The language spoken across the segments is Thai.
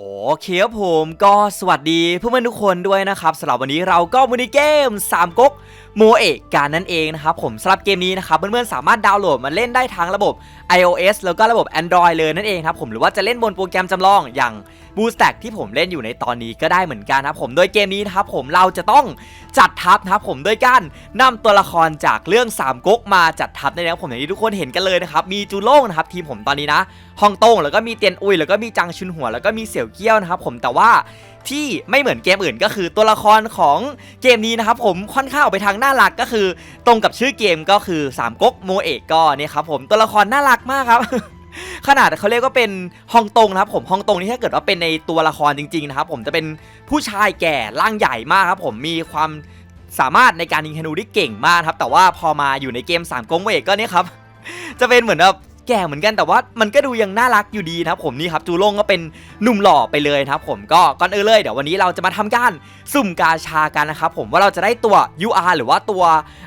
โอเคครับผมก็สวัสดีเพื่อนๆทุกคนด้วยนะครับสำหรับวันนี้เราก็มาในเกม3ก๊กโมเอกการนั่นเองนะครับผมสำหรับเกมนี้นะครับเพื่อนๆสามารถดาวน์โหลดมาเล่นได้ทั้งระบบ iOS แล้วก็ระบบ Android เลยนั่นเองครับผมหรือว่าจะเล่นบนโปรแกรมจำลองอย่าง b o o s t a c k ที่ผมเล่นอยู่ในตอนนี้ก็ได้เหมือนกันครับผมโดยเกมนี้นะครับผมเราจะต้องจัดทัพนะครับผมโดยการนำตัวละครจากเรื่อง3ก๊กมาจัดทัพในนะครับผมอย่างที่ทุกคนเห็นกันเลยนะครับมีจูโล่งนะครับทีมผมตอนนี้นะฮองตงแล้วก็มีเตียนอุยแล้วก็มีจังชุนหัวแล้วก็มีเสี่ยวเกี้ยวนะครับผมแต่ว่าที่ไม่เหมือนเกมอื่นก็คือตัวละครของเกมนี้นะครับผมค่อนข้างออกไปทางน่ารักก็คือ ตรงกับชื่อเกมก็คือสามก๊กโมเอะก็เนี่ยครับผมตัวละครน่ารักมากครับ ขนาดเขาเรียกว่าเป็นฮองตงนะครับผมฮองตงนี่ถ้าเกิดว่าเป็นในตัวละครจริงๆนะครับผมจะเป็นผู้ชายแก่ร่างใหญ่มากครับผมมีความสามารถในการยิงธนูได้เก่งมากครับ แต่ว่าพอมาอยู่ในเกมสามก๊กโมเอะก็เนี่ยครับ จะเป็นเหมือนแบบแก่เหมือนกันแต่ว่ามันก็ดูยังน่ารักอยู่ดีนะครับผมนี่ครับจูโล่งก็เป็นหนุ่มหล่อไปเลยนะครับผมก็ก่อนอื่นเลยเดี๋ยววันนี้เราจะมาทำการสุ่มกาชากันนะครับผมว่าเราจะได้ตัว UR หรือว่าตัว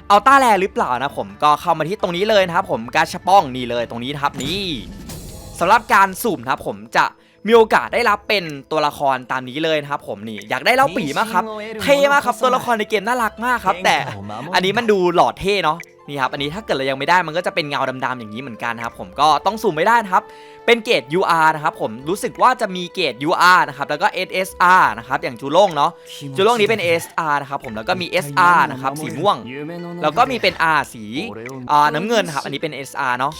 อัลต้าแลหรือเปล่านะผมก็เข้ามาที่ตรงนี้เลยนะครับผมกาชาป้องนี่เลยตรงนี้นะครับนี่ สำหรับการสุ่มนะครับผมจะมีโอกาสได้รับเป็นตัวละครตามนี้เลยนะครับผมนี่อยากได้เล่าปีมากครับเท่มากครับตัวละครในเกมน่ารักมากครับ แต่อันนี้มันดูหล่อเท่เนาะ นี่ครับอันนี้ถ้าเกิดเรายังไม่ได้มันก็จะเป็นเงาดำๆอย่างนี้เหมือนกันนะครับผมก็ต้องสุ่มไม่ได้นะครับเป็นเกรด UR นะครับผมรู้สึกว่าจะมีเกรด UR นะครับแล้วก็ SSR นะครับอย่างจูโล่งเนาะจูโล่งนี้เป็น SR นะครับผมแล้วก็มี SR นะครับสีม่วง แล้วก็มีเป็น R สีอ่าน้ำเงินครับอันนี้เป็น SR เนาะ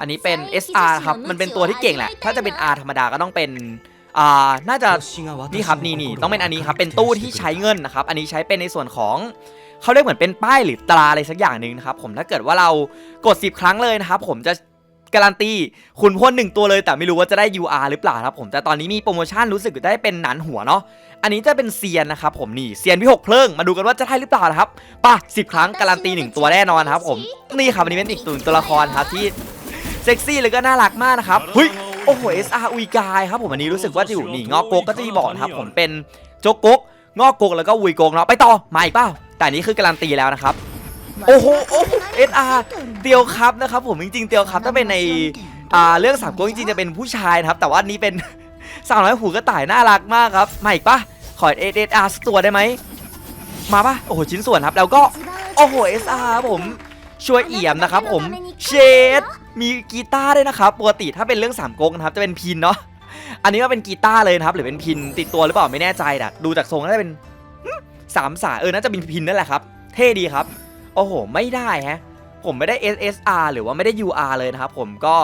อันนี้เป็น SR ครับมันเป็นตัวที่เก่งแหละถ้าจะเป็น R ธรรมดาก็ต้องเป็นอ่าน่าจะนี่ครับนี่นี่ต้องเป็นอันนี้ครับเป็นตู้ที่ใช้เงินนะครับอันนี้ใช้เป็นในส่วนของ เขาเรียกเหมือนเป็นป้ายหรือตราอะไรสักอย่างหนึ่งนะครับผมถ้าเกิดว่าเรากด 10 ครั้งเลยนะครับผมจะการันตีคุณพ่นหนึ่งตัวเลยแต่ไม่รู้ว่าจะได้ UR หรือเปล่าครับผมแต่ตอนนี้มีโปรโมชั่นรู้สึกได้เป็นหนันหัวเนาะอันนี้จะเป็นเซียนนะครับผมนี่เซียนวิหกเพลิงมาดูกันว่าจะได้หรือเปล่านะครับป่ะสิครั้งการันตีหนึ่งตัวแน่นอนครับผมนี่ครับอันนี้เป็นอีกตัวตัวละครครับที่เซ็กซี่เลยก็น่ารักมากนะครับเฮ้ยโอ้โห SR อุยกายครับผมอันนี้รู้สึกว่าจะอยู่นี่งอกโกก็จะมีบอกนะครับผมเป็นโจกโกกงอกโกกแล้วก็อุยโกกเนาะไปต่อมาอีกเปล่า แต่อันนี้คือการันตีแล้วนะครับ โอ้โหโอ้เอสอาร์เตียวครับนะครับ ผมจริงๆเตียวครับถ้าเป็นในอ่าเรื่องสามโกกจริงๆจะเป็นผู้ชายนะครับ แต่ว่านี้เป็นสาวน้อยหูกระต่ายน่ารักมากครับมาอีกปะขอเอสเอสอาร์สักตัวได้ไหมมาปะโอ้โหชิ้นส่วนครับ แล้วก็โอ้โหเอสอาร์ผมช่วยเอี่ยมนะครับ ผมเชดมีกีตาร์ด้วยนะครับปกติถ้าเป็นเรื่องสามก๊กนะครับจะเป็นพินเนาะอันนี้ก็เป็นกีตาร์เลยนะครับ หรือเป็นพินติดตัวหรือเปล่าไม่แน่ใจแต่ดูจากทรงน่าจะเป็นหึ สามสายเออน่าจะเป็นพินนั่นแหละครับ เท่ดีครับ โอ้โห ไม่ได้ฮะ ผมไม่ได้ SSR หรือว่าไม่ได้ UR เลยนะครับผมก็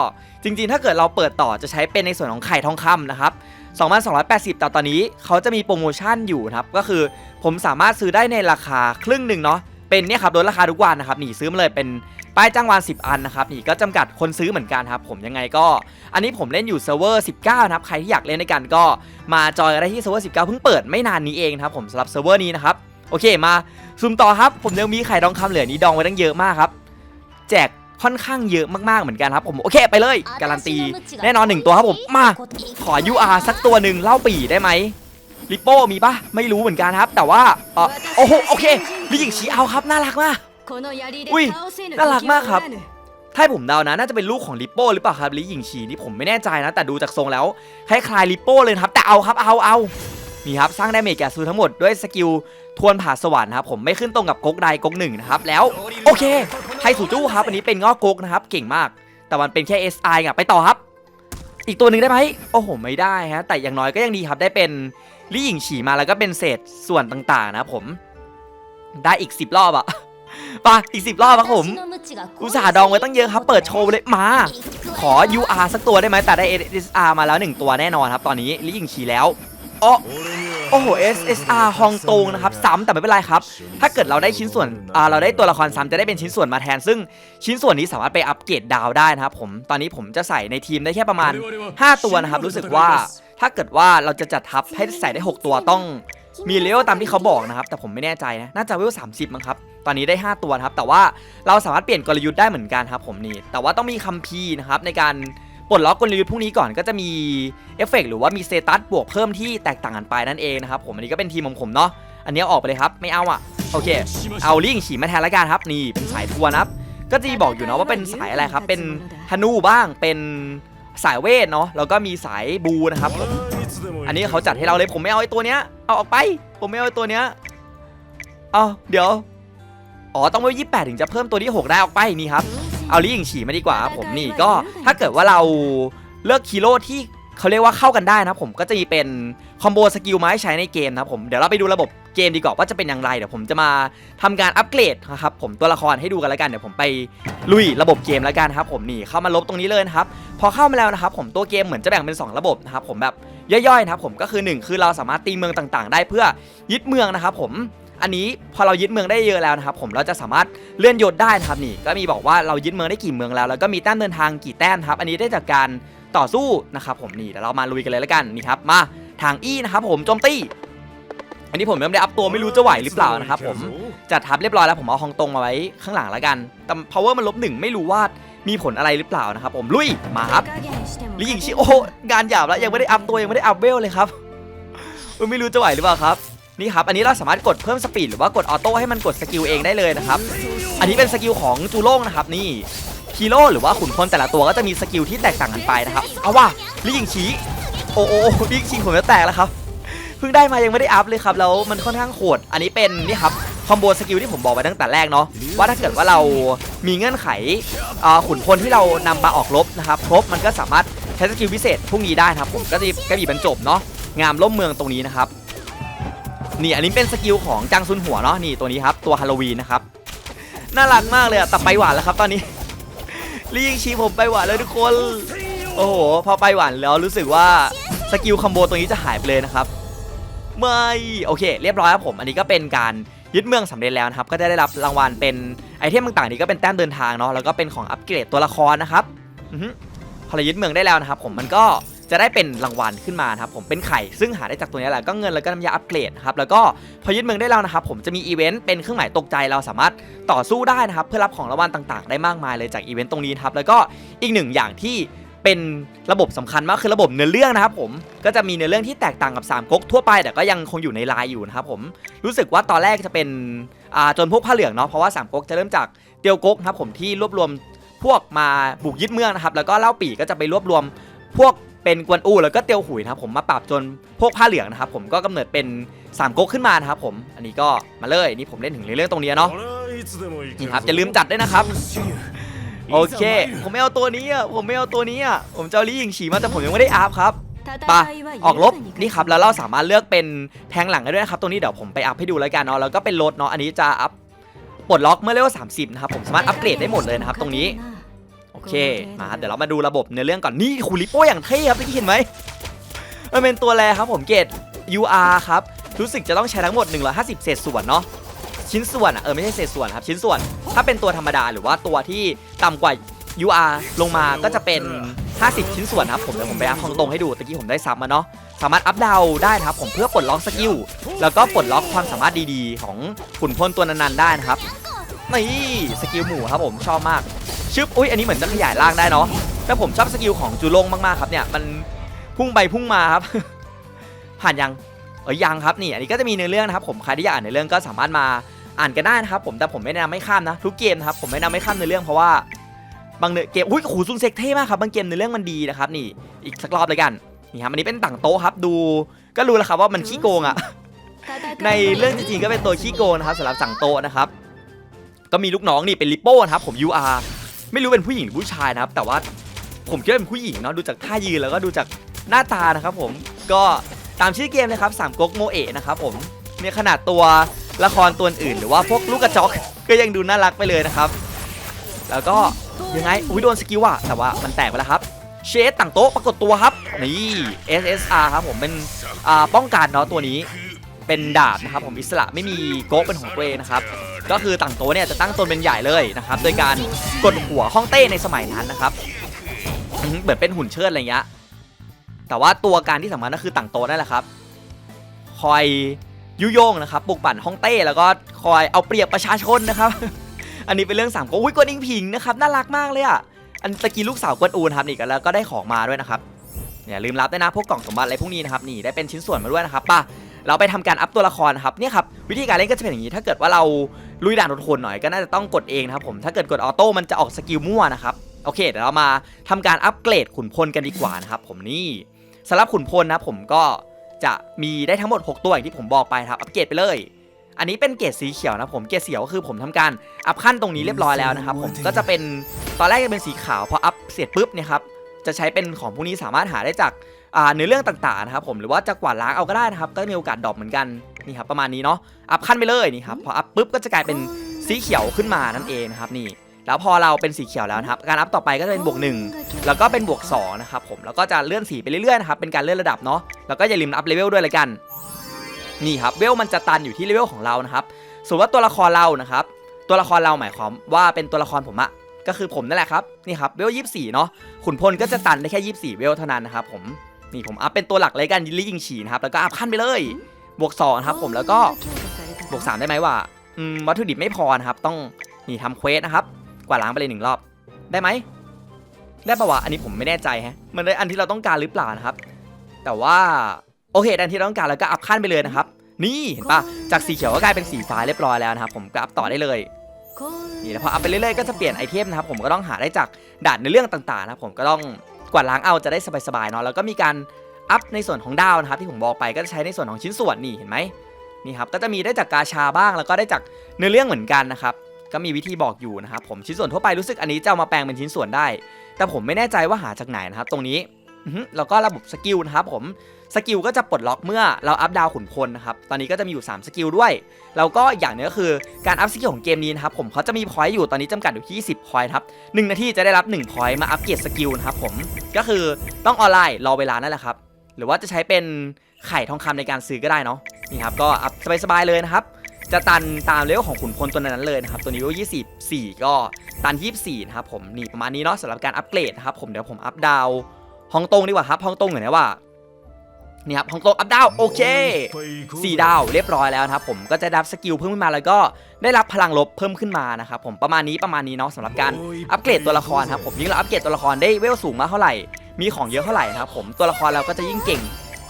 จริงๆ ถ้าเกิดเราเปิดต่อจะใช้เป็นในส่วนของไข่ทองคำนะครับ2,280แต่ตอนนี้เขาจะมีโปรโมชั่นอยู่นะครับ ก็คือผมสามารถซื้อได้ในราคาครึ่งหนึ่งเนาะ เป็นเนี่ยครับลดราคาทุกวันนะครับนี่ซื้อมาเลยเป็นป้ายจ้างวาน 10 อันนะครับนี่ก็จำกัดคนซื้อเหมือนกันครับผมยังไงก็ อันนี้ผมเล่นอยู่เซิร์ฟเวอร์ 19 นะครับใครที่อยากเล่นด้วยกันก็มาจอยกันได้ที่เซิร์ฟเวอร์ 19 เพิ่งเปิดไม่นานนี้เองนะครับผมสำหรับเซิร์ฟเวอร์นี้นะครับโอเคมาซูมต่อครับผมยังมีไข่ดองคำเหลือนี้ดองไว้ตั้งเยอะมากครับแจกค่อนข้างเยอะมากๆเหมือนกันครับผมโอเคไปเลยการันตีแน่นอนหนึ่งตัวครับผมมาขอ UR สักตัวหนึ่งเล่าปีได้ไหม ลิโป้มีปะไม่รู้เหมือนกันครับ แต่ว่าเออโอ้โหโอเคลิหญิงชีเอาครับน่ารักมากอุ้ยน่าน่ารัรักกมามากกคครัรับบถ้าให้ผมเดานะน่าจะเป็นลูกของลิปโป้หรือเปล่าครับลิหญิงฉีนี่ผมไม่แน่ใจนะ แต่ดูจากทรงแล้วคล้ายๆลิปโป้เลยนะครับ แต่เอาครับเอาเอานี่ครับสร้างได้เมจแกซูทั้งหมดด้วยสกิลทวนผ่าสวรรค์นะครับผมไม่ขึ้นตรงกับก๊กใดก๊กหนึ่งนะครับแล้วโอเคไทสูจู้ครับอันนี้เป็นงอกก๊กนะครับเก่งมาก แต่มันเป็นแค่ SI อะไปต่อครับ อีกตัวหนึ่งได้ไหมโอ้โหไม่ได้ฮะแต่อย่างน้อยก็ยังดีครับได้เป็น ลี่หญิงฉี่มาแล้วก็เป็นเศษส่วนต่างๆ นะผม ได้อีก10รอบอะไปะอีก10รอบครับผมอุตส่าห์ดองไว้ตั้งเยอะครับ เปิดโชว์เลยมา ขอ UR สักตัวได้ไหมแต่ได้ SSR มาแล้วหนึ่งตัวแน่นอนครับ ตอนนี้ลิหญิงฉี่แล้วอ๋อโอ้โห SSR ฮองตงนะครับซ้ำแต่ไม่เป็นไรครับ ถ้าเกิดเราได้ชิ้นส่วนเราได้ตัวละครซ้ำจะได้เป็นชิ้นส่วนมาแทน ซึ่งชิ้นส่วนนี้สามารถไปอัปเกรดดาวได้นะครับผม ตอนนี้ผมจะใส่ในทีมได้แค่ประมาณ 5 ตัวนะครับ รู้สึกว่า ถ้าเกิดว่าเราจะจัดทัพให้ใส่ได้ 6 ตัวต้องมีเลเวลตามที่เขาบอกนะครับ แต่ผมไม่แน่ใจนะ น่าจะเลเวล30 มั้งครับ ตอนนี้ได้ 5 ตัวครับ แต่ว่าเราสามารถเปลี่ยนกลยุทธ์ได้เหมือนกันครับผมนี่ แต่ว่าต้องมีคัมภีร์นะครับในการปลดล็อกกลยุทธ์พวกนี้ก่อนก็จะมีเอฟเฟกต์หรือว่ามีสเตตัสบวกเพิ่มที่แตกต่างกันไปนั่นเองนะครับผมอันนี้ก็เป็นทีมของผมเนาะ อันนี้อออกไปเลยครับ ไม่เอาอะ โอเค เอาลิงฉีมาแทนละกันครับ นี่เป็นสายทัวร์นะครับ ก็จะบอกอยู่นะว่าเป็นสายอะไรครับ เป็นธนูบ้าง เป็น สายเวทเนาะแล้วก็มีสายบูนะครับผมอันนี้เขาจัดให้เราเลยผมไม่เอาไอ้ตัวเนี้ยเอาออกไป ผมไม่เอาไอ้ตัวเนี้ยเอาเดี๋ยวอ๋อต้องไว้ยี่แปดถึงจะเพิ่มตัวที่6ได้ออกไปนี่ครับเอาลิงฉีมาดีกว่าผมนี่ก็ถ้าเกิดว่าเราเลือกฮีโร่ที่เขาเรียกว่าเข้ากันได้นะครับผมก็จะมีเป็นคอมโบสกิลมาให้ใช้ในเกมนะครับผมเดี๋ยวเราไปดูระบบ เกมดีกว่าว่าจะเป็นอย่างไรเดี๋ยวผมจะมาทำการอัปเกรดนะครับผมตัวละครให้ดูกันแล้วกันเดี๋ยวผมไปลุยระบบเกมแล้วกันครับผมนี่เข้ามาลบตรงนี้เลยนะครับพอเข้ามาแล้วนะครับผมตัวเกมเหมือนจะแบ่งเป็น 2 ระบบนะครับผมแบบย่อยๆนะครับผมก็คือ 1 คือเราสามารถตีเมืองต่างๆ ได้เพื่อยึดเมืองนะครับผมอันนี้พอเรายึดเมืองได้เยอะแล้วนะครับผมเราจะสามารถเลื่อนยศได้นะครับนี่ก็มีบอกว่าเรายึดเมืองได้กี่เมืองแล้วแล้วก็มีแต้มเดินทางกี่แต้มครับ อันนี้ได้จากการต่อสู้นะครับผมนี่เดี๋ยวเรามาลุยกันเลยแล้วกันนี่ครับมาทางอี้นะครับผมโจมตี อันนี้ผมยังไม่ได้อัพตัวไม่รู้จะไหวหรือเปล่านะครับผมจัดทับเรียบร้อยแล้วผมเอาฮองตงมาไว้ข้างหลังแล้วกันแต่ power มันลบหนึ่งไม่รู้ว่ามีผลอะไรหรือเปล่านะครับผมลุยมาครับลิยิงชิโอ้โหงานหยาบแล้วยังไม่ได้อัพตัวยังไม่ได้อัพเวลเลยครับเออไม่รู้จะไหวหรือเปล่าครับนี่ครับอันนี้เราสามารถกดเพิ่มสปีดหรือว่ากดออโต้ให้มันกดสกิลเองได้เลยนะครับอันนี้เป็นสกิลของจูโล่งนะครับนี่ฮีโร่หรือว่าขุนพลแต่ละตัวก็จะมีสกิลที่แตกต่างกันไปนะครับเอาว่ะลิยิงชีโอ้โอ้โอ้ลิยิงชิงผมจะแตกแล้วครับ เพิ่งได้มายังไม่ได้อัพเลยครับแล้วมันค่อนข้างโหดอันนี้เป็นนี่ครับคอมโบสกิลที่ผมบอกไว้ตั้งแต่แรกเนาะว่าถ้าเกิดว่าเรามีเงื่อนไขขุนพลที่เรานำมาออกรบนะครับครบมันก็สามารถใช้สกิลพิเศษพวกนี้ได้ครับผมก็จะกระบี่บรรจบเนาะงามล่มเมืองตรงนี้นะครับนี่อันนี้เป็นสกิลของจังซุนหัวเนาะนี่ตัวนี้ครับตัวฮาโลวีนนะครับน่ารักมากเลยอะแต่ไปหวานแล้วครับตอนนี้รียิงชีผมไปหวานเลยทุกคน โอ้โหพอไปหวานแล้วรู้สึกว่าสกิลคอมโบตรงนี้จะหายไปเลยนะครับ ไม่โอเค เรียบร้อยครับผมอันนี้ก็เป็นการยึดเมืองสำเร็จแล้วนะครับก็จะได้รับรางวัลเป็นไอเทมต่างๆนี้ก็เป็นแต้มเดินทางเนาะแล้วก็เป็นของอัปเกรดตัวละครนะครับอพอเรายึดเมืองได้แล้วนะครับ ผมมันก็จะได้เป็นรางวัลขึ้นมาครับผมเป็นไข่ซึ่งหาได้จากตัวนี้แหละก็เงินแล้วก็น้ำยาอัปเกรดครับแล้วก็พอยึดเมืองได้แล้วนะครับ ผมจะมีอีเวนต์เป็นเครื่องหมายตกใจเราสามารถต่อสู้ได้นะครับ เพื่อรับของรางวัลต่างๆ ได้มากมายเลยจากอีเวนต์ตรงนี้ครับแล้วก็อีกหนึ่งอย่างที่ เป็นระบบสำคัญมากคือระบบเนื้อเรื่องนะครับผมก็จะมีเนื้อเรื่องที่แตกต่างกับ3ก๊กทั่วไปแต่ก็ยังคงอยู่ในไลน์อยู่นะครับผมรู้สึกว่าตอนแรกจะเป็นอ่าจนพวกผ้าเหลืองเนาะเพราะว่า3ก๊กจะเริ่มจากเตียวก๊กนะครับผมที่รวบรวมพวกมาบุกยึดเมืองนะครับแล้วก็เล่าปีก็จะไปรวบรวมพวกเป็นกวนอูแล้วก็เตียวหุยนะครับผมมาปรับจนพวกผ้าเหลืองนะครับผมก็กำเนิดเป็นสามก๊กขึ้นมานะครับผมอันนี้ก็มาเลยนี่ผมเล่นถึงเรื่องตรงนี้เนาะนี่ครับอย่าลืมจัดด้วยนะครับ โอเค ผมไม่เอาตัวนี้อะ ผมไม่เอาตัวนี้อะ ผมจะเอาลี่ยิงฉีมาแต่ผมยังไม่ได้อัพครับไปะออกลบนี่ครับแล้วเราสามารถเลือกเป็นแทงหลังได้ด้วยนะครับตรงนี้เดี๋ยวผมไปอัพให้ดูแล้วกันเนาะแล้วก็เป็นรถเนาะอันนี้จะอัพปลดล็อกเมื่อเลเวล30นะครับผมสามารถอัปเกรดได้หมดเลยนะครับตรงนี้โอเคมาครับเดี๋ยวเรามาดูระบบในเรื่องก่อนนี่คูลิโป้อย่างเท่ครับเมื่อกี้เห็นไหมมันเป็นตัวแรครับผมเกรด UR ครับรู้สึกจะต้องใช้ทั้งหมด 150 เศษส่วนเนาะ ชิ้นส่วนอะเออไม่ใช่เศษส่วนครับชิ้นส่วนถ้าเป็นตัวธรรมดาหรือว่าตัวที่ต่ำกว่า UR ลงมาก็จะเป็น 50 ชิ้นส่วนครับผมเดี๋ยวผมไปอัพของตรงให้ดูตะกี้ผมได้ซับมาเนาะสามารถอัพดาวน์ได้นะครับผมเพื่อปลดล็อกสกิลแล้วก็ปลดล็อกความสามารถดีๆ ของขุนพลตัวนั้นๆได้นะครับนี่สกิลหมู่ครับผมชอบมากชึบอุ้ยอันนี้เหมือนจะขยายร่างได้เนาะแต่ผมชอบสกิลของจูลงมากๆครับเนี่ยมันพุ่งไปพุ่งมาครับ ผ่านยังเออยังครับนี่อันนี้ก็จะมีเนื้อเรื่องนะครับผมใครที่อยากอ่านเนื้อเรื่องก็สามารถมา อ่านกันได้นะครับผมแต่ผมไม่แนะนำให้ข้ามนะทุกเกมนะครับผมไม่แนะนำให้ข้ามเนื้อเรื่องเพราะว่าบางเนื้อเกมอุ้ยโอ้โหซุนเซ็กเท่มากครับบางเกมเนื้อเรื่องมันดีนะครับนี่อีกสักรอบเลยกันนี่ครับอันนี้เป็นต่างโต๊ะครับดูก็รู้แล้วครับว่ามันขี้โกงอะ ในเรื่องจริงๆก็เป็นตัวขี้โกงนะครับสำหรับสั่งโต๊ะนะครับก็มีลูกน้องนี่เป็นลิโป้นะครับผม UR ไม่รู้เป็นผู้หญิงหรือผู้ชายนะครับ แต่ว่าผมคิดว่าเป็นผู้หญิงเนาะดูจากท่ายืนแล้วก็ดูจากหน้าตานะครับผมก็ตามชื่อเกมนะครับสามก๊กโมเอะนะครับผมเนี่ยขนาดตัว ละครตัวอื่นหรือว่าพวกลูกกระจอกก็ยังดูน่ารักไปเลยนะครับ แล้วก็ยังไงอุ้ยโดนสกิลว่ะแต่ว่ามันแตกไปแล้วครับเชสต่างโต๊ะปรากฏตัวครับนี่ SSR ครับผมเป็นอ่าป้องกันเนาะตัวนี้เป็นดาบนะครับผมอิสระไม่มีโก๊กเป็นของตัวเองนะครับก็คือต่างโต๊ะเนี่ยจะตั้งตนเป็นใหญ่เลยนะครับโดยการกดหัวห้องเต้ในสมัยนั้นนะครับเหมือนเป็นหุ่นเชิดอะไรเงี้ยแต่ว่าตัวการที่สำคัญก็คือต่างโต๊ะนั่นแหละครับ คอย ยุโยงนะครับปลุกปั่นฮ่องเต้แล้วก็คอยเอาเปรียบประชาชนนะครับ อันนี้เป็นเรื่องสามก๊กอุ้ยกวนอิงผิงนะครับน่ารักมากเลยอะอันตะกี้ลูกสาวกวนอูนครับนี่กันแล้วก็ได้ของมาด้วยนะครับอย่าลืมรับด้วยนะพวกกล่องสมบัติอะไรพวกนี้นะครับนี่ได้เป็นชิ้นส่วนมาด้วยนะครับป่ะเราไปทำการอัพตัวละครนะครับเนี่ยครับวิธีการเล่นก็จะเป็นอย่างนี้ ถ้าเกิดว่าเราลุยด่านโหดๆหน่อยก็น่าจะต้องกดเองนะครับผมถ้าเกิดกดออโต้มันจะออกสกิลมั่วนะครับโอเคเดี๋ยวเรามาทำการอัปเกรดขุนพลกันดีกว่านะครับผมนี่สำหรับขุนพลนะผมก็ จะมีได้ทั้งหมด 6 ตัวอย่างที่ผมบอกไปครับ อัปเกรดไปเลย อันนี้เป็นเกรดสีเขียวนะผม เกรดสีเขียวก็คือผมทำการอัพขั้นตรงนี้เรียบร้อยแล้วนะครับ ผม ก็จะเป็น ตอนแรกจะเป็นสีขาว พออัพเสร็จปุ๊บเนี่ยครับ จะใช้เป็นของพวกนี้สามารถหาได้จากอ่าเนื้อเรื่องต่างๆนะครับผม หรือว่าจะกวาดล้างเอาก็ได้นะครับ ก็มีโอกาสดรอปเหมือนกัน นี่ครับประมาณนี้เนาะ อัพขั้นไปเลยนี่ครับ พออัพปุ๊บก็จะกลายเป็นสีเขียวขึ้นมานั่นเองนะครับนี่ แล้วพอเราเป็นสีเขียวแล้วนะครับ การอัพต่อไปก็จะเป็นบวกหนึ่งแล้วก็เป็นบวก2นะครับผม แล้วก็จะเลื่อนสีไปเรื่อยๆนะครับ เป็นการเลื่อนระดับเนาะ แล้วก็อย่าลืมอัพเลเวลด้วยลยกัน นี่ครับ เวลมันจะตันอยู่ที่เลเวลของเรานะครับ สมมติว่าตัวละครเรานะครับ ตัวละครเราหมายความว่าเป็นตัวละครผมอะก็คือผมนั่นแหละครับ นี่ครับ เวลยี่สี่เนาะ ขุนพลก็จะตันได้แค่ยี่สี่เวลเท่านั้นนะครับผม นี่ผมอัพเป็นตัวหลักเลยกันยิงลิยิงฉีนะครับ แล้วก็อัพขั้นไปเลย บวก2นะครับผม แล้วก็บวก3ได้ไหมว่าอืมวัตถุดิบไม่พอนะครับ ต้องนี่ทำเควสนะครับ กว่าล้างไปเลยหนึ่งรอบ ได้ไหมได้ปะวะอันนี้ผมไม่แน่ใจฮะมันได้อันที่เราต้องการหรือเปล่านะครับ แต่ว่าโอเคอันที่เราต้องการแล้วก็อัพขั้นไปเลยนะครับ นี่เห็นปะจากสีเขียวก็กลายเป็นสีฟ้าเรียบร้อยแล้วนะครับ ผมก็อัพต่อได้เลยนี่แล้วพออัพไปเรื่อยๆก็จะเปลี่ยนไอเทมนะครับผมก็ต้องหาได้จากด่านในเรื่องต่างๆนะครับผมก็ต้องกวาดล้างเอาจะได้สบายๆเนาะแล้วก็มีการอัพในส่วนของดาวนะครับที่ผมบอกไปก็จะใช้ในส่วนของชิ้นส่วนนี่เห็นไหมนี่ครับก็จะมีได้จากกาชาบ้างแล้วก็ได้จากเนื้อเรื่องเหมือนกันนะครับ ก็มีวิธีบอกอยู่นะครับผมชิ้นส่วนทั่วไปรู้สึกอันนี้จะเอามาแปลงเป็นชิ้นส่วนได้ แต่ผมไม่แน่ใจว่าหาจากไหนนะครับ ตรงนี้แล้วก็ระบบสกิลนะครับผมสกิลก็จะปลดล็อกเมื่อเราอัพดาวขุนพลนะครับตอนนี้ก็จะมีอยู่ 3 สกิลด้วย แล้วก็อย่างนึงก็คือการอัพสกิลของเกมนี้นะครับผมเขาจะมีพอยต์อยู่ตอนนี้จำกัดอยู่ที่10พอยต์ครับหนึ่งนาทีจะได้รับ1พอยต์มาอัปเกรดสกิลนะครับผมก็คือต้องออนไลน์รอเวลานั่นแหละครับหรือว่าจะใช้เป็นไข่ทองคำในการซื้อก็ได้เนาะนี่ครับก็อัพสบายๆเลยนะครับ จะตันตามเลเวลของขุนพลตัวนั้นเลยนะครับ ตัวนี้เลเวล24 ก็ตัน 24 นะครับผมนี่ประมาณนี้เนาะสำหรับการอัปเกรดนะครับผมเดี๋ยวผมอัพดาวฮองตงดีกว่าครับฮองตงเหมือนไหนว่านี่ครับฮองตงอัพดาวโอเคสี่ดาวเรียบร้อยแล้วนะครับผมก็จะดับสกิลเพิ่มขึ้นมาแล้วก็ได้รับพลังลบเพิ่มขึ้นมานะครับผมประมาณนี้ประมาณนี้เนาะสำหรับการอัปเกรดตัวละครครับผมยิ่งเราอัปเกรดตัวละครได้เวลสูงมากเท่าไหร่มีของเยอะเท่าไหร่นะครับผมตัวละครเราก็จะยิ่งเก่ง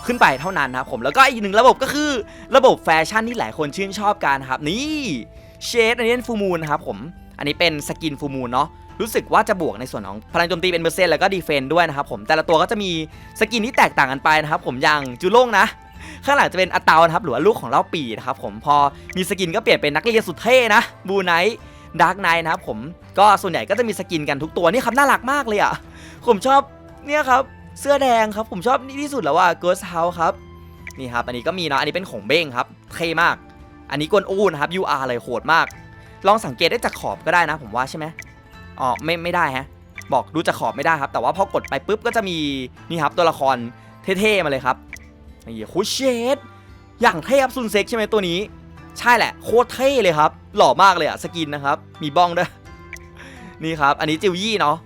ขึ้นไปเท่านั้นนะครับผมแล้วก็อีกหนึ่งระบบก็คือระบบแฟชั่นที่หลายคนชื่นชอบกันครับนี่เชดอันนี้เป็นฟูมูลนะครับผมอันนี้เป็นสกินฟูมูลเนาะรู้สึกว่าจะบวกในส่วนของพลังโจมตีเป็นเปอร์เซ็นต์แล้วก็ดีเฟนด้วยนะครับผมแต่ละตัวก็จะมีสกินที่แตกต่างกันไปนะครับผมอย่างจูโล่งนะ ข้างหลังจะเป็นอัตเตานะครับหรือว่าลูกของเล่าปีนะครับผมพอมีสกินก็เปลี่ยนเป็นนักเรียนสุดเท่นะบูไนท์ดาร์กไนท์นะครับผมก็ส่วนใหญ่ก็จะมีสกินกันทุกตัวนี่ครับน่ารักมากเลยอะผมชอบเนี่ยครับ เสื้อแดงครับผมชอบนี่ที่สุดแล้วว่า Ghost House ครับนี่ครับอันนี้ก็มีเนาะอันนี้เป็นของเบ้งครับเท่มาก อันนี้กวนอูนะครับ UR เลยโหดมาก ลองสังเกตได้จากขอบก็ได้นะผมว่าใช่ไหมอ๋อไม่ไม่ได้ฮะบอกดูจากขอบไม่ได้ครับ แต่ว่าพอกดไปปุ๊บก็จะมีนี่ครับตัวละครเท่ๆมาเลยครับนี่โคเชดอย่างเทพซุนเซ็กใช่ไหมตัวนี้ ใช่แหละโคตรเท่เลยครับ หล่อมากเลยอะสกินนะครับ มีบ้องด้วยนี่ครับ อันนี้จิวยี่เนาะ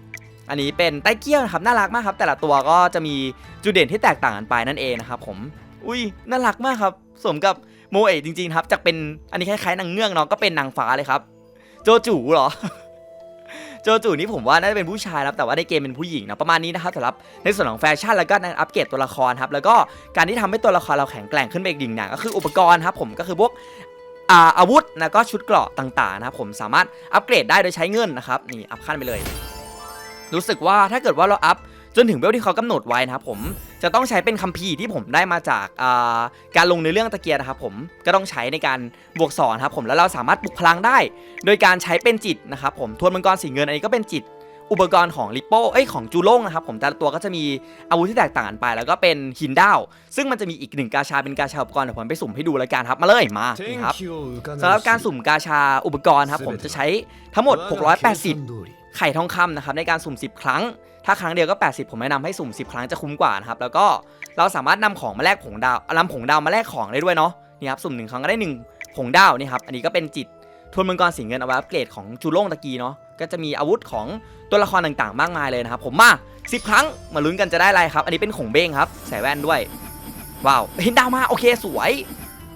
อันนี้เป็นไต้เกี้ยวนะครับน่ารักมากครับ แต่ละตัวก็จะมีจุดเด่นที่แตกต่างกันไปนั่นเองนะครับผมอุ้ยน่ารักมากครับสมกับโมเอะจริงๆครับจากเป็นอันนี้คล้ายๆนางเงือกเนาะก็เป็นนางฟ้าเลยครับ โจจูเหรอโจจูนี่ผมว่าน่าจะเป็นผู้ชายครับแต่ว่าในเกมเป็นผู้หญิงนะประมาณนี้นะครับสำหรับในส่วนของแฟชั่นแล้วก็การอัปเกรดตัวละครครับแล้วก็การที่ทำให้ตัวละครเราแข็งแกร่งขึ้นไปอีกหนึ่งอย่างก็คืออุปกรณ์ครับผมก็คือพวกอาอาวุธแล้วก็ชุดเกราะต่างๆนะครับผมสามารถอัปเกรดได้โดยใช้เงินนะครับนี่อัพขั้นไปเลย รู้สึกว่าถ้าเกิดว่าเราอัพจนถึงเวลที่เขากำหนดไว้นะครับผมจะต้องใช้เป็นคัมภีร์ที่ผมได้มาจากอ่าการลงในเรื่องตะเกียร์นะครับผมก็ต้องใช้ในการบวกสอนครับผมแล้วเราสามารถปลุกพลังได้ โดยการใช้เป็นจิตนะครับผมทวนมังกรสีเงินอันนี้ก็เป็นจิต อุปกรณ์ของลิปโป้เอ้ยของจูโล่งนะครับผมแต่ละตัวก็จะมีอาวุธที่แตกต่างกันไป แล้วก็เป็นหินด้าว ซึ่งมันจะมีอีกหนึ่งกาชาเป็นกาชาอุปกรณ์เดี๋ยวผมไปสุ่มให้ดูแล้วกันครับมาเลยมานี่ครับสำหรับการสุ่มกาชาอุปกรณ์ครับผมจะใช้ทั้งหมด 680 ไข่ทองคำนะครับในการสุ่ม 10 ครั้ง ถ้าครั้งเดียวก็ 80 ผมแนะนำให้สุ่ม 10 ครั้งจะคุ้มกว่านะครับแล้วก็เราสามารถนำของมาแลกผงดาวนำผงดาวมาแลกของได้ด้วยเนาะนี่ครับสุ่มหนึ่งครั้งก็ได้หนึ่งผงดาวนี่ครับอันนี้ก็เป็นจิตทวนมังกรสีเงินเอาไว้อัปเกรดของจูโล่งตะกี้เนาะก็จะมีอาวุธของตัวละครต่างๆ มากมายเลยนะครับผมมา10 ครั้งมาลุ้นกันจะได้อะไรครับ อันนี้เป็นของเบ้งครับใส่แว่นด้วยว้าวเห็นดาวมาโอเคสวย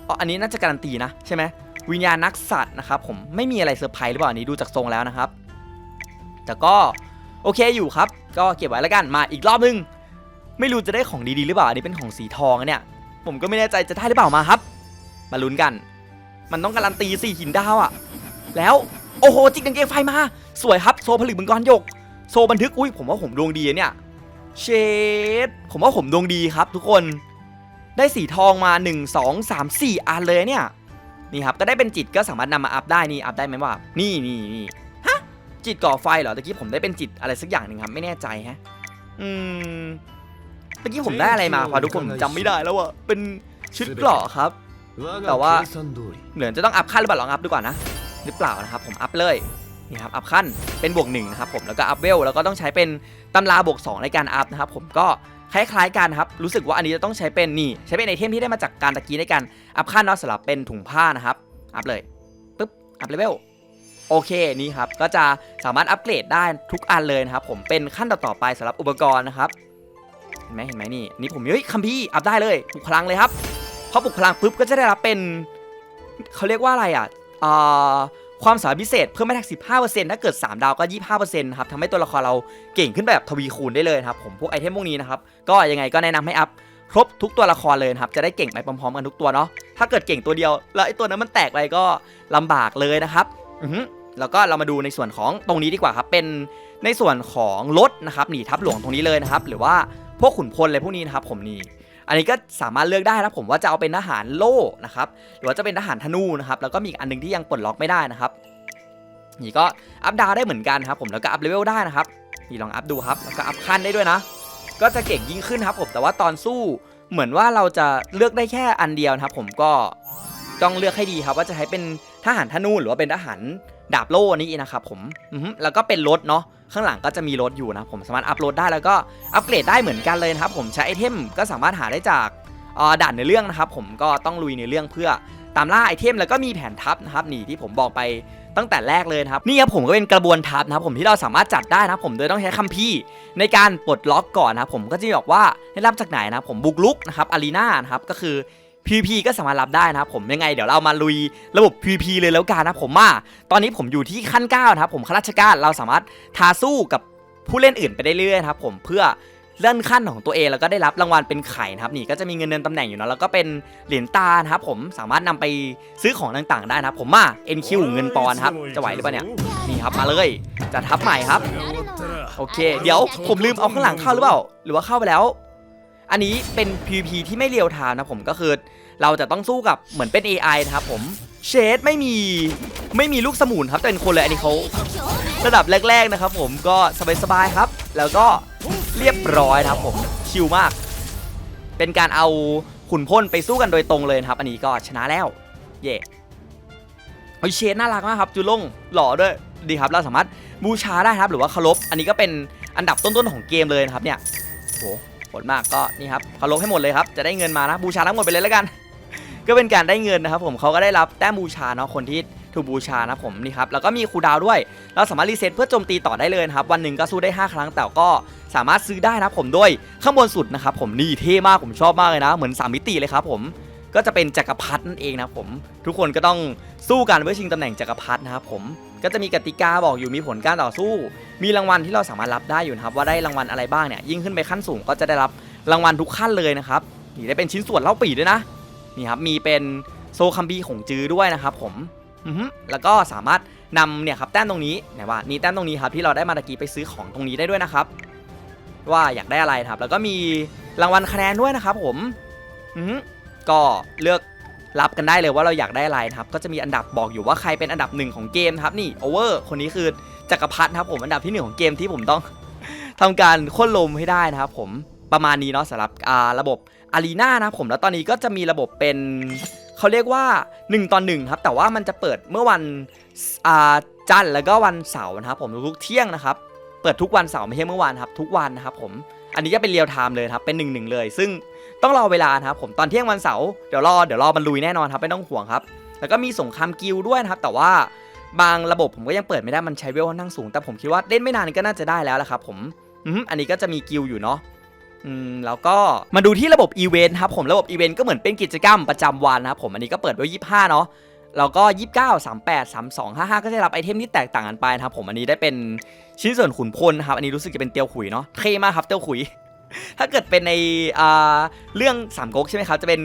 อ๋ออันนี้น่าจะการันตีนะใช่ไหมวิญญาณนักสัตว์นะครับผมไม่มีอะไรเซอร์ไพรส์หรือเปล่าอันนี้ดูจากทรงแล้วนะครับ แต่ก็โอเคอยู่ครับ ก็เก็บไว้แล้วกันมาอีกรอบนึง ไม่รู้จะได้ของดีๆหรือเปล่าอันนี้เป็นของสีทองเนี่ย ผมก็ไม่แน่ใจจะได้หรือเปล่ามาครับ มาลุ้นกัน มันต้องการันตีสี่หินดาวอะแล้วโอ้โหจิกกางเกงไฟมา สวยครับโซผลึกมังกรหยก โซบันทึกอุ้ยผมว่าผมดวงดีเนี่ยเชดผมว่าผมดวงดีครับ ทุกคนได้สีทองมา 1 2 3 4อันเลยเนี่ยนี่ครับก็ได้เป็นจิตก็สามารถนำมาอัพได้นี่อัพได้ไหมว่า นี่นี่นี่ จิตก่อไฟเหรอตะกี้ผมได้เป็นจิตอะไรสักอย่างหนึ่งครับ ไม่แน่ใจฮะ อืมตะกี้ผมได้อะไรมาพอทุกคนผมจำไม่ได้แล้วอะเป็นชุดเกราะครับ แต่แต่ว่าว่าเหมือนจะต้องอัพขั้นหรือเปล่าลองอัพดูก่อนนะหรือเปล่านะครับ ผมอัพเลยนี่ครับอัพขั้นเป็นบวกหนึ่งนะครับผมแล้วก็อัพเวลแล้วก็ต้องใช้เป็นตำราบวกสองในการอัพนะครับ ผมก็คล้ายๆกันครับ รู้สึกว่าอันนี้จะต้องใช้เป็นนี่ ใช้เป็นไอเทมที่ได้มาจากการตะกี้ในการอัพขั้นเนาะสำหรับเป็นถุงผ้านะครับ อัพเลยปึ๊บอัพเลเวล โอเคนี่ครับก็จะสามารถอัปเกรดได้ทุกอันเลยนะครับผมเป็นขั้นต่อๆไปสำหรับอุปกรณ์นะครับเห็นไหมเห็นไหมนี่นี่ผมเฮ้ยคัมพี่อัพได้เลยปลุกพลังเลยครับพอปลุกพลังปุ๊บก็จะได้รับเป็นเขาเรียกว่าอะไรอะเอ่อความสามารถพิเศษเพิ่มไม่ทัก 15%ถ้าเกิด 3 ดาวก็ 25%นะครับทำให้ตัวละครเราเก่งขึ้นแบบทวีคูณได้เลยครับผมพวกไอเทมพวกนี้นะครับก็ยังไงก็แนะนำให้อัพครบทุกตัวละครเลยครับจะได้เก่งไปพร้อมๆกันทุกตัวเนาะถ้าเกิดเก่งตัวเดียวแล้วไอตัวนั้นมันแตกไปก็ลำบากเลยนะครับ อือ แล้วก็เรามาดูในส่วนของตรงนี้ดีกว่าครับ เป็นในส่วนของรถนะครับหนีทับหลวงตรงนี้เลยนะครับ หรือว่าพวกขุนพลอะไรพวกนี้นะครับผมนี่อันนี้ก็สามารถเลือกได้นะผมว่าจะเอาเป็นทหารโล่นะครับหรือว่าจะเป็นทหารธนูนะครับแล้วก็มีอีกอันหนึงที่ยังปลดล็อกไม่ได้นะครับนี่ก็อัพดาวได้เหมือนกันครับผมแล้วก็อัพเลเวลได้นะครับนี่ลองอัพดูครับแล้วก็อัพขั้นได้ด้วยนะ ก็จะเก่งยิ่งขึ้นครับผมแต่ว่าตอนสู้เหมือนว่าเราจะเลือกได้แค่อันเดียวนะครับ ผมก็ต้องเลือกให้ดีครับว่าจะใช้เป็นทหารธนูหรือว่าเป็นทหาร ดาบโล่นี่นะครับผมแล้วก็เป็นรถเนาะข้างหลังก็จะมีรถอยู่นะผมสามารถอัพโหลดได้แล้วก็อัปเกรดได้เหมือนกันเลยนะครับผมใช้ไอเทมก็สามารถหาได้จากด่านในเรื่องนะครับผมก็ต้องลุยในเรื่องเพื่อตามล่าไอเทมแล้วก็มีแผนทัพนะครับนี่ที่ผมบอกไปตั้งแต่แรกเลยนะครับนี่ครับผมก็เป็นกระบวนทัพนะครับผมที่เราสามารถจัดได้นะผมโดยต้องใช้คัมภีร์ในการปลดล็อกก่อนนะครับผมก็จะบอกว่าได้รับจากไหนนะผมบุกลุกนะครับอารีนานะครับก็คือ PVP ก็สามารถรับได้นะครับผมยังไงเดี๋ยวเรามาลุยระบบ PVP เลยแล้วกันนะผมมาตอนนี้ผมอยู่ที่ขั้น9นะครับผมข้าราชการเราสามารถทาสู้กับผู้เล่นอื่นไปได้เรื่อยๆนะครับผมเพื่อเลื่อนขั้นของตัวเองแล้วก็ได้รับรางวัลเป็นไข่นะครับนี่ก็จะมีเงินเดือนตำแหน่งอยู่เนะแล้วก็เป็นเหรียญตานะครับผมสามารถนำไปซื้อของต่างๆได้นะครับผมมา NQ เงินปอนครับจะไหวหรือเปล่าเนี่ยนี่ครับมาเลยจะทับใหม่ครับโอเค เดี๋ยวผมลืมเอาข้างหลังเข้าหรือเปล่า หรือว่าเข้าไปแล้ว อันนี้เป็น PVP ที่ไม่เรียวทม์นะผมก็คือเราจะต้องสู้กับเหมือนเป็น AI นะครับผมเชดไม่มีไม่มีลูกสมุนครับแต่เป็นคนเลยอันนี้เขาระดับแรก ๆนะครับ ผมก็สบายๆครับ แล้วก็เรียบร้อยนะครับผมชิลมาก เป็นการเอาขุนพ่นไปสู้กันโดยตรงเลยครับ อันนี้ก็ชนะแล้ว เย่เฮ้ยเชดน่ารักมากครับจูลงหล่อด้วยดีครับเราสามารถบูชาได้ครับ หรือว่าเคารพอันนี้ก็เป็นอันดับต้นๆของเกมเลยนะครับเนี่ยโห โหดมากก็นี่ครับเคารพให้หมดเลยครับจะได้เงินมานะบูชาทั้งหมดไปเลยแล้วกัน ก็เป็นการได้เงินนะครับ ผมเขาก็ได้รับแต้มบูชาเนาะคนที่ถูกบูชานะผมนี่ครับแล้วก็มีคูดาวด้วย เราสามารถรีเซ็ตเพื่อโจมตีต่อได้เลยครับ วันหนึ่งก็สู้ได้ 5 ครั้งแต่ก็สามารถซื้อได้นะผมด้วยข้างบนสุดนะครับผมนี่เท่มากผมชอบมากเลยนะ เหมือน 3 มิติเลยครับผมก็จะเป็นจักรพรรดินั่นเองนะครับผมทุกคนก็ต้องสู้กันเพื่อชิงตำแหน่งจักรพรรดินะครับผมก็จะมีกติกาบอกอยู่มีผลการต่อสู้ มีรางวัลที่เราสามารถรับได้อยู่นะครับว่าได้รางวัลอะไรบ้างเนี่ยยิ่งขึ้นไปขั้นสูงก็จะได้รับรางวัลทุกขั้นเลยนะครับนี่ได้เป็นชิ้นส่วนเล่าปีด้วยนะนี่ครับมีเป็นโซคัมบีของจื้อด้วยนะครับผมอือฮึแล้วก็สามารถนำเนี่ยครับแต้มตรงนี้ไหนว่านี่แต้มตรงนี้ครับที่เราได้มาตะกี้ไปซื้อของตรงนี้ได้ด้วยนะครับ ว่าอยากได้อะไรครับ แล้วก็มีรางวัลคะแนนด้วยนะครับ ผมอือฮึก็เลือกรับกันได้เลยว่าเราอยากได้อะไรนะครับ ก็จะมีอันดับบอกอยู่ว่าใครเป็นอันดับหนึ่งของเกมครับนี่โอเวอร์คนนี้คือ จักรพรรดินะครับผมอันดับที่หนึ่งของเกมที่ผมต้องทำการค่นลมให้ได้นะครับผมประมาณนี้เนาะสำหรับอ่าระบบอารีนานะครับผมแล้วตอนนี้ก็จะมีระบบเป็นเขาเรียกว่า 1ต่อ1ครับแต่ว่ามันจะเปิดเมื่อวันอ่าจันทร์แล้วก็วันเสาร์นะครับผมทุกเที่ยงนะครับเปิดทุกวันเสาร์ไม่ใช่เมื่อวานครับทุกวันนะครับผมอันนี้จะเป็นเรียลไทม์เลยครับเป็น1นึเลย ซึ่งต้องรอเวลานะครับผมตอนเที่ยงวันเสาร์เดี๋ยวรอเดี๋ยวรอมันลุยแน่นอนครับไม่ต้องห่วงครับ แล้วก็มีสงครามกิลด์ด้วยนะครับแต่ว่า บางระบบผมก็ยังเปิดไม่ได้มันใช้เวลค่อนข้างสูง แต่ผมคิดว่าเล่นไม่นานก็น่าจะได้แล้วละครับผมอืมอันนี้ก็จะมีกิลอยู่เนาะอืมแล้วก็มาดูที่ระบบอีเวนต์ครับผมระบบอีเวนต์ก็เหมือนเป็นกิจกรรมประจำวันนะครับผมอันนี้ก็เปิดไว้25เนาะแล้วก็ 29 38 32 55 ก็จะได้รับไอเทมที่แตกต่างกันไปนะครับผมอันนี้ได้เป็นชิ้นส่วนขุนพลครับอันนี้รู้สึกจะเป็นเตียวขุยเนาะเท่มากครับเตียวขุย ถ้าเกิดเป็นในเรื่องสามก๊กใช่ไหมครับ จะเป็น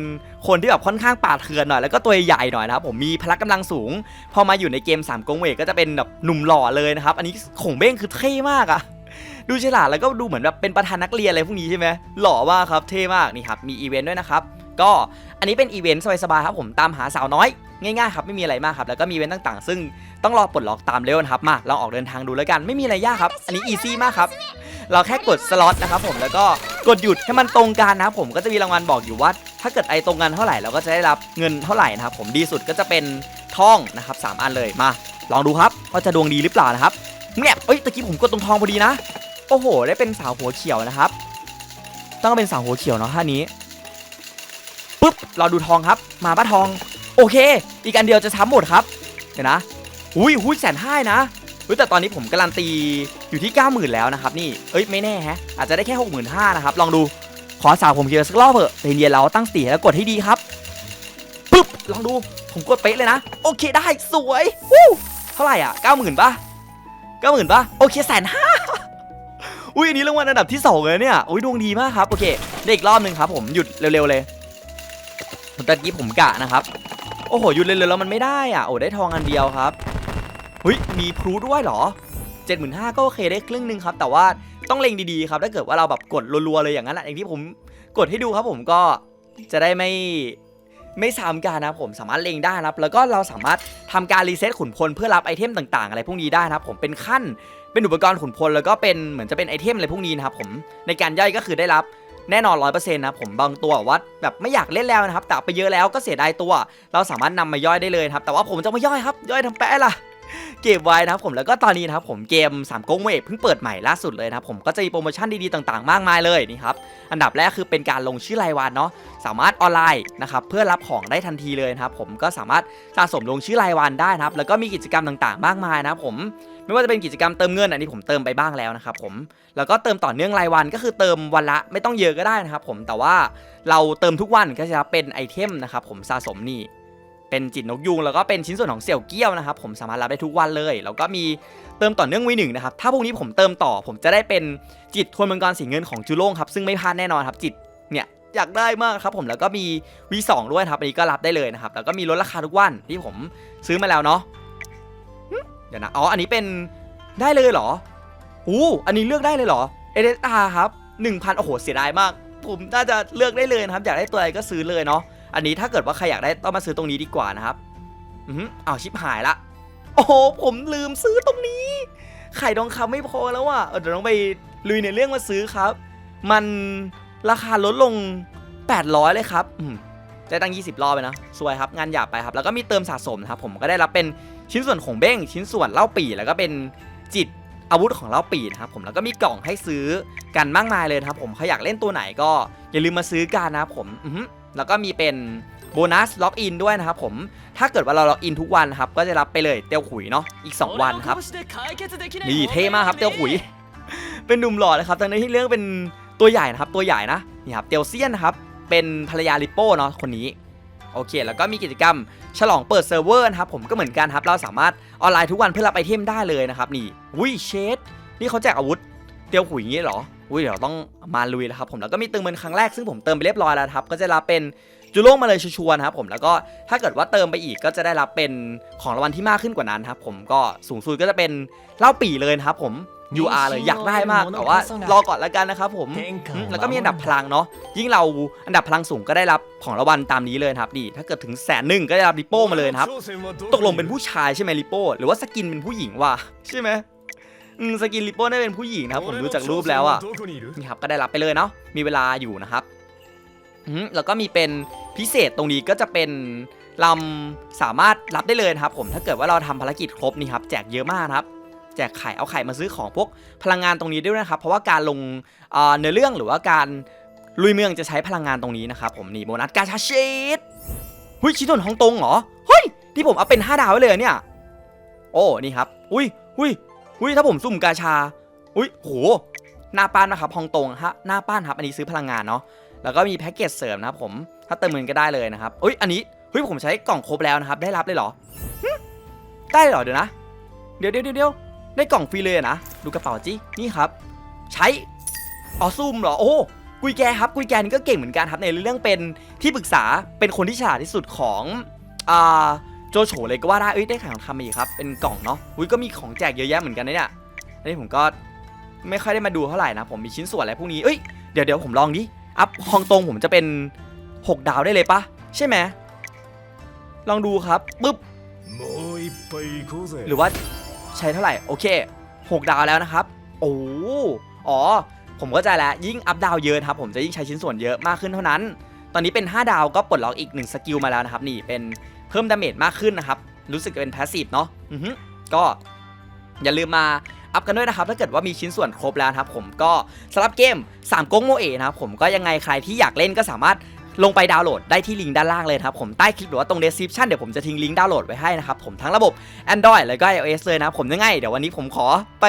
คนที่แบบค่อนข้างป่าเถื่อนหน่อย แล้วก็ตัวใหญ่หน่อยนะครับผม มีพละกำลังสูง พอมาอยู่ในเกมสามก๊กเวก็จะเป็นแบบหนุ่มหล่อเลยนะครับ อันนี้ขงเบ้งคือเท่มากอะดูฉลาดแล้วก็ดูเหมือนแบบเป็นประธานนักเรียนอะไรพวกนี้ใช่ไหมหล่อมากครับ เท่มากนี่ครับ มีอีเวนต์ด้วยนะครับ ก็อันนี้เป็นอีเวนต์สบายๆครับผมตามหาสาวน้อยง่ายๆครับไม่มีอะไรมากครับแล้วก็มีเวนต์ต่างๆ ซึ่งต้องรอปลดล็อกตามเร็วนะครับมาเราออกเดินทางดูแล้วกันไม่มีอะไรยากครับ อันนี้อีซี่มากครับเราแค่กดสล็อตนะครับผมแล้วก็กดหยุดให้มันตรงกันนะครับผมก็จะมีรางวัลบอกอยู่ว่า ถ้าเกิดไอตรงกันเท่าไหร่เราก็จะได้รับเงินเท่าไหร่นะครับผมดีสุดก็จะเป็นทองนะครับสามอันเลยมา ลองดูครับว่าจะดวงดีหรือเปล่านะครับเนี่ยเอ้ยตะกี้ผมกดตรงทองพอดีนะ โอ้โห ได้เป็นสาวหัวเขียวนะครับ ต้องเป็นสาวหัวเขียวเนาะท่านี้ ปุ๊บเราดูทองครับ มาป้าทอง โอเค อีกอันเดียวจะช้ำหมดครับเดี๋ยวนะอุ้ยหุ้ยแสนห้านะอุ้ยแต่ตอนนี้ผมการันตีอยู่ที่ 90,000 แล้วนะครับนี่เอ้ยไม่แน่ฮะอาจจะได้แค่ 65,000นะครับลองดูขอสาวผมเขียวสักรอบเถอะใจเย็นเราตั้งสติแล้วกดให้ดีครับปุ๊บลองดูผมกดเป๊ะเลยนะ โอเคได้สวยวู้เท่าไหร่อะ90,000ป่ะเก้าหมื่นป่ะโอเคแสนห้าอุ้ยอันนี้รางวัลอันดับที่สองเลยเนี่ยอุ้ยดวงดีมากครับโอเคได้อีกรอบหนึ่งครับผมหยุดเร็วๆเลย ตะกี้ผมกะนะครับ โอ้โหหยุดเร็วๆแล้วมันไม่ได้อะ โอ้ได้ทองอันเดียวครับหุ้ยมีพลูด้วยเหรอเจ็ดหมื่นห้าก็โอเคได้ครึ่งหนึ่งครับ แต่ว่าต้องเล็งดีๆครับ ถ้าเกิดว่าเราแบบกดรัวๆเลยอย่างนั้นแหละอย่างที่ผมกดให้ดูครับผมก็จะได้ไม่ไม่ซ้ำกันนะผมสามารถเล็งได้นะครับ แล้วก็เราสามารถทำการรีเซ็ตขุนพลเพื่อรับไอเทมต่างๆ อะไรพวกนี้ได้นะครับ ผมเป็นขั้นเป็นอุปกรณ์ขุนพลแล้วก็เป็นเหมือนจะเป็นไอเทมอะไรพวกนี้นะครับผมในการย่อยก็คือได้รับ แน่นอนร้อยเปอร์เซ็นต์นะผมบางตัววัดแบบไม่อยากเล่นแล้วนะครับแต่ไปเยอะแล้วก็เสียดายตัว เราสามารถนำมาย่อยได้เลยครับแต่ว่าผมจะไม่ย่อยครับย่อยทำแปะล่ะเก็บไว้นะครับผมแล้วก็ตอนนี้นะครับผมเกม3ามก๊กเวทเพิ่งเปิดใหม่ล่าสุดเลยนะครับผมก็จะมีโปรโมชั่นดีๆต่างๆ มากมายเลยนี่ครับอันดับแรกคือเป็นการลงชื่อรายวันเนาะสามารถออนไลน์นะครับเพื่อรับของได้ทันทีเลยนะครับผมก็สามารถสะสมลงชื่อรายวันได้นะครับแล้วก็มีกิจกรรมต่างๆ มากมายนะครับผม ไม่ว่าจะเป็นกิจกรรมเติมเงินอันนี้ผมเติมไปบ้างแล้วนะครับผมแล้วก็เติมต่อเนื่องรายวันก็คือเติมวันละไม่ต้องเยอะก็ได้นะครับผมแต่ว่าเราเติมทุกวันก็จะเป็นไอเทมนะครับผมสะสมนี่เป็นจิตนกยูงแล้วก็เป็นชิ้นส่วนของเสี่ยวเกี้ยวนะครับผมสามารถรับได้ทุกวันเลยแล้วก็มีเติมต่อเนื่องวีหนึ่งนะครับถ้าพวกนี้ผมเติมต่อ ผมจะได้เป็นจิตทวนมังกรสีเงินของจูโล่งครับซึ่งไม่พลาดแน่นอนครับจิตเนี่ยอยากได้มากครับผมแล้วก็มี V2 ด้วยครับอันนี้ก็รับได้เลยนะครับแล้วก็มีลดราคาทุกวันที่ผมซื้อมาแล้วเนาะ เดี๋ยวนะ อ๋อ อันนี้เป็นได้เลยเหรออู้อันนี้เลือกได้เลยเหรอ เอเดตาครับ1,000โอ้โห เสียดายมาก ผมน่าจะเลือกได้เลยนะครับ อยากได้ตัวอะไรก็ซื้อเลยเนาะ อันนี้ถ้าเกิดว่าใครอยากได้ต้องมาซื้อตรงนี้ดีกว่านะครับ อืออ้าวชิปหายละ โอ้โห ผมลืมซื้อตรงนี้ ไข่ทองคำไม่พอแล้วอะเออเดี๋ยวต้องไปลุยในเรื่องมาซื้อครับ มันราคาลดลง 800 เลยครับ อืม ได้ตั้ง 20 รอบไปนะสวยครับงานหยาบไปครับ แล้วก็มีเติมสะสมนะครับผมก็ได้รับเป็นชิ้นส่วนของเบ้ง ชิ้นส่วนเล่าปีแล้วก็เป็นจิตอาวุธของเล่าปีนะครับผมแล้วก็มีกล่องให้ซื้อกันมากมายเลยนะครับผมใครอยากเล่นตัวไหนก็อย่าลืมมาซื้อกันนะครับผมแล้วก็มีเป็นโบนัสล็อกอินด้วยนะครับผมถ้าเกิดว่าเราล็อกอินทุกวันครับก็จะรับไปเลยเตียวขุยเนาะอีก 2 วันครับนี่เท่มากครับเตียวขุย เป็นหนุ่มหล่อนะครับตอนนี้ที่เรื่องเป็นตัวใหญ่นะครับตัวใหญ่นะนี่ครับเตียวเซียนนะครับ เป็นภรรยาลิโป้เนาะคนนี้โอเค แล้วก็มีกิจกรรมฉลองเปิดเซิร์ฟเวอร์นะครับผมก็เหมือนกันครับ เราสามารถออนไลน์ทุกวันเพื่อรับไอเทมได้เลยนะครับนี่วิเชดนี่เขาแจกอาวุธเตียวขุยอย่างนี้เหรออุ้ยเดี๋ยวต้องมาลุยแล้วครับผมแล้วก็มีเติมเงินครั้งแรกซึ่งผมเติมไปเรียบร้อยแล้วครับก็จะรับเป็นจูโล่งมาเลยชัวร์นะครับผมแล้วก็ถ้าเกิดว่าเติมไปอีกก็จะได้รับเป็นของรางวัลที่มากขึ้นกว่านั้นครับผมก็สูงสุดก็จะเป็นเหล้าปี่เลยนะครับผม UR เลยอยากได้มากแต่ว่ารอก่อนแล้วกันนะครับผมอืมแล้วก็มีอันดับพลังเนาะยิ่งเราอันดับพลังสูงก็ได้รับของรางวัลตามนี้เลยนะครับนี่ถ้าเกิดถึงแสนหนึ่งก็ได้รับริโป้มาเลยนะครับตกลงเป็นผู้ชายใช่ไหมลิโป้หรือว่าสกินเป็นผู้หญิงวะใช่ไหมอืมสกินลิโป้ได้เป็นผู้หญิงนะครับผมดูจากรูปแล้วอะนี่ครับก็ได้รับไปเลยเนาะมีเวลาอยู่นะครับอืมแล้วก็มีเป็นพิเศษตรงนี้ก็จะเป็นลำสามารถรับได้เลยนะครับผมถ้าเกิดว่าเราทำภารกิจครบนี่ครับแจกเยอะมากนะครับ แจกไข่เอาไข่มาซื้อของพวกพลังงานตรงนี้ด้วยนะครับ เพราะว่าการลงเนื้อเรื่องหรือว่าการลุยเมืองจะใช้พลังงานตรงนี้นะครับผมนี่โบนัสกาชาเชดหุ้ยชิ้นส่วนของตรงเหรอเฮ้ยที่ผมเอาเป็น 5 ดาวไว้เลยเนี่ย โอ้นี่ครับอุ้ยอุ้ยอุ้ยถ้าผมสุ่มกาชาอุ้ยโหหน้าป้านนะครับฮองตงฮะหน้าป้านครับอันนี้ซื้อพลังงานเนาะแล้วก็มีแพ็กเกจเสริมนะครับผมถ้าเติมเงินก็ได้เลยนะครับอุ้ยอันนี้เฮ้ยผมใช้กล่องครบแล้วนะครับ ได้รับเลยเหรอได้เหรอเดี๋ยวนะ เดี๋ยวเดี๋ยวเดี๋ยว ได้กล่องฟรีเลยนะ ดูกระเป๋าจิ นี่ครับ ใช้อ๋อซุ่มเหรอ โอ้กุยแกครับ กุยแกนี่ก็เก่งเหมือนกันครับในเรื่องเป็นที่ปรึกษาเป็นคนที่ฉลาดที่สุดของอ่าโจโฉเลยก็ว่าได้เอ้ยได้ขาของทำอีกครับ เป็นกล่องเนาะอุ้ยก็มีของแจกเยอะแยะเหมือนกันเนี่ยนี่ผมก็ไม่ค่อยได้มาดูเท่าไหร่นะ ผมมีชิ้นส่วนอะไรพวกนี้เอ้ยเดี๋ยวเดี๋ยวผมลองดิอัพฮองตรงผมจะเป็น 6 ดาวได้เลยปะใช่ไหมลองดูครับปึ๊บหรือว่า ใช้เท่าไหร่ โอเค 6 ดาวแล้วนะครับ โอ้อ๋อ ผมเข้าใจแล้ว ยิ่งอัพดาวเยอะครับ ผมจะยิ่งใช้ชิ้นส่วนเยอะมากขึ้นเท่านั้น ตอนนี้เป็น 5 ดาวก็ปลดล็อกอีก 1 สกิลมาแล้วนะครับ นี่เป็นเพิ่มดาเมจมากขึ้นนะครับ รู้สึกจะเป็นพาสซีฟเนาะอือฮึก็อย่าลืมมาอัพกันด้วยนะครับ ถ้าเกิดว่ามีชิ้นส่วนครบแล้วครับ ผมก็สำหรับเกม3ก๊กโมเอนะครับผมก็ยังไงใครที่อยากเล่นก็สามารถ ลงไปดาวน์โหลดได้ที่ลิงก์ด้านล่างเลยครับผมใต้คลิปหรือว่าตรง description เดี๋ยวผมจะทิ้งลิงก์ดาวน์โหลดไว้ให้นะครับผมทั้งระบบ Android แล้วก็ iOS เลยนะครับผมยังไงเดี๋ยววันนี้ผมขอไป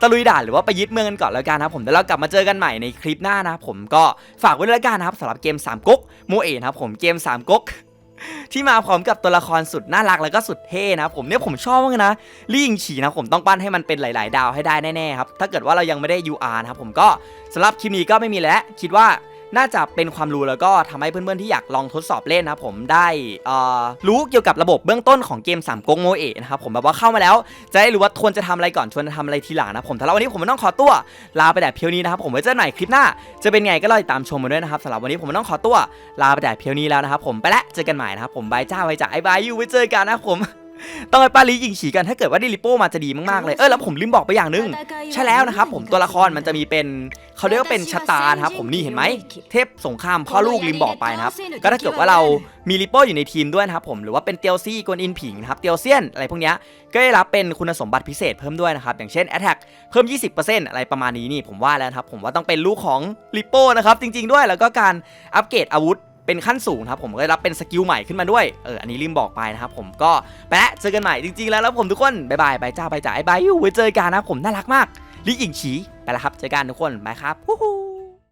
ตะลุยด่านหรือว่าไปยึดเมืองกันก่อนแล้วกันนะครับผมเดี๋ยวเรากลับมาเจอกันใหม่ในคลิปหน้านะครับผมก็ฝากไว้แล้วกันนะครับสำหรับเกม3ก๊กโมเอะนะครับผมเกม3ก๊กที่มาพร้อมกับตัวละครสุดน่ารักแล้วก็สุดเท่นะผมเนี่ยผมชอบมากนะลี่ยิงฉีนะผมต้องปั้นให้มันเป็นหลาย ๆ ดาวให้ได้แน่ ๆ ครับ ถ้าเกิดว่าเรายังไม่ได้ UR นะครับผมก็สำหรับคลิปนี้ก็ไม่มีแล้วคิดว่า น่าจะเป็นความรู้แล้วก็ทำให้เพื่อนๆที่อยากลองทดสอบเล่นนะครับผมได้รู้เกี่ยวกับระบบเบื้องต้นของเกม3ก๊กโมเอะนะครับผมแบบว่าเข้ามาแล้ว จะได้รู้ว่าควรจะทำอะไรก่อนควรจะทำอะไรทีหลังนะผมแต่ละวันนี้ผมต้องขอตัวลาไปแต่เพียวนี้นะครับผมไว้เจอกันใหม่คลิปหน้า จะเป็นไงก็รอติดตามชมมาด้วยนะครับสำหรับวันนี้ผมต้องขอตัวลาไปแต่เพียวนี้แล้วนะครับผมไปละเจอกันใหม่นะครับผมบายจ้าบายจ้าไอ้บายยูไว้เจอกันนะครับผม ต้องไปป้าลียิงฉีกันถ้าเกิดว่าได้ลิโป้มาจะดีมากๆเลยเออแล้วผมลืมบอกไปอย่างหนึงใช่แล้วนะครับผมตัวละครมันจะมีเป็นเขาเรียกว่าเป็นชะตานะครับผมนี่เห็นไหมเทพสงครามพ่อลูกลิมบอกไปนะครับก็ถ้าเกิดว่าเรามีลิโป้อยู่ในทีมด้วยนะครับผมหรือว่าเป็นเตียวซี่กวนอินผิงนะครับเตียวเซียนอะไรพวกเนี้ยก็ได้รับเป็นคุณสมบัติพิเศษเพิ่มด้วยนะครับอย่างเช่น Attack เพิ่ม 20%อะไรประมาณนี้นี่ผมว่าแล้วนะครับผมว่าต้องเป็นลูกของลิโป้นะครับจริง ๆด้วยแล้วก็การอัปเกรดอาวุธ เป็นขั้นสูงครับผมก็ได้รับเป็นสกิลใหม่ขึ้นมาด้วยเอออันนี้ลืมบอกไปนะครับผมก็ไปละเจอกันใหม่จริงๆแล้วแล้วผมทุกคนบายบายบายจ้าบายจ่าไอ้บายยูไว้เจอกันนะผมน่ารักมากลิอิงฉีไปแล้วครับเจอกันทุกคนบายครับฮู้